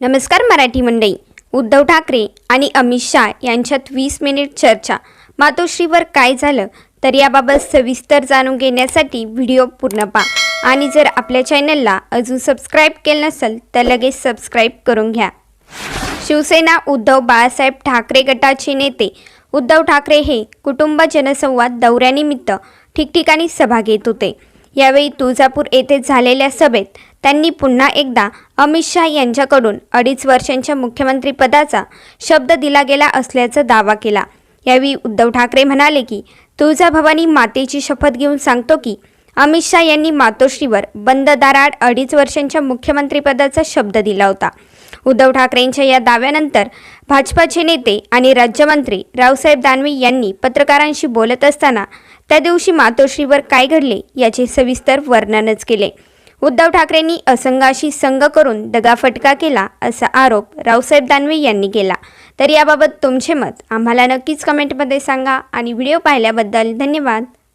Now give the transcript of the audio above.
नमस्कार मराठी मंडळी. उद्धव ठाकरे आणि अमित शाह यांच्यात वीस मिनिट चर्चा. मातोश्रीवर काय झालं? तर याबाबत सविस्तर जाणून घेण्यासाठी व्हिडिओ पूर्ण पहा. आणि जर आपल्या चॅनलला अजून सबस्क्राईब केलं नसेल तर लगेच सबस्क्राईब करून घ्या. शिवसेना उद्धव बाळासाहेब ठाकरे गटाचे नेते उद्धव ठाकरे हे कुटुंब जनसंवाद दौऱ्यानिमित्त ठिकठिकाणी सभा घेत होते. यावेळी तुळजापूर येथे झालेल्या सभेत त्यांनी पुन्हा एकदा अमित शाह यांच्याकडून अडीच वर्षांच्या मुख्यमंत्रीपदाचा शब्द दिला गेला असल्याचा दावा केला. यावेळी उद्धव ठाकरे म्हणाले की तुळजाभवानी मातेची शपथ घेऊन सांगतो की अमित शाह यांनी मातोश्रीवर बंद दाराआड अडीच वर्षांच्या मुख्यमंत्रीपदाचा शब्द दिला होता. उद्धव ठाकरेंच्या या दाव्यानंतर भाजपाचे नेते आणि राज्यमंत्री रावसाहेब दानवे यांनी पत्रकारांशी बोलत असताना त्या दिवशी मातोश्रीवर काय घडले याचे सविस्तर वर्णनच केले. उद्धव ठाकरेंनी असंघाशी संघ करून दगाफटका केला असा आरोप रावसाहेब दानवे यांनी केला. तर याबाबत तुमचे मत आम्हाला नक्कीच कमेंटमध्ये सांगा आणि व्हिडिओ पाहिल्याबद्दल धन्यवाद.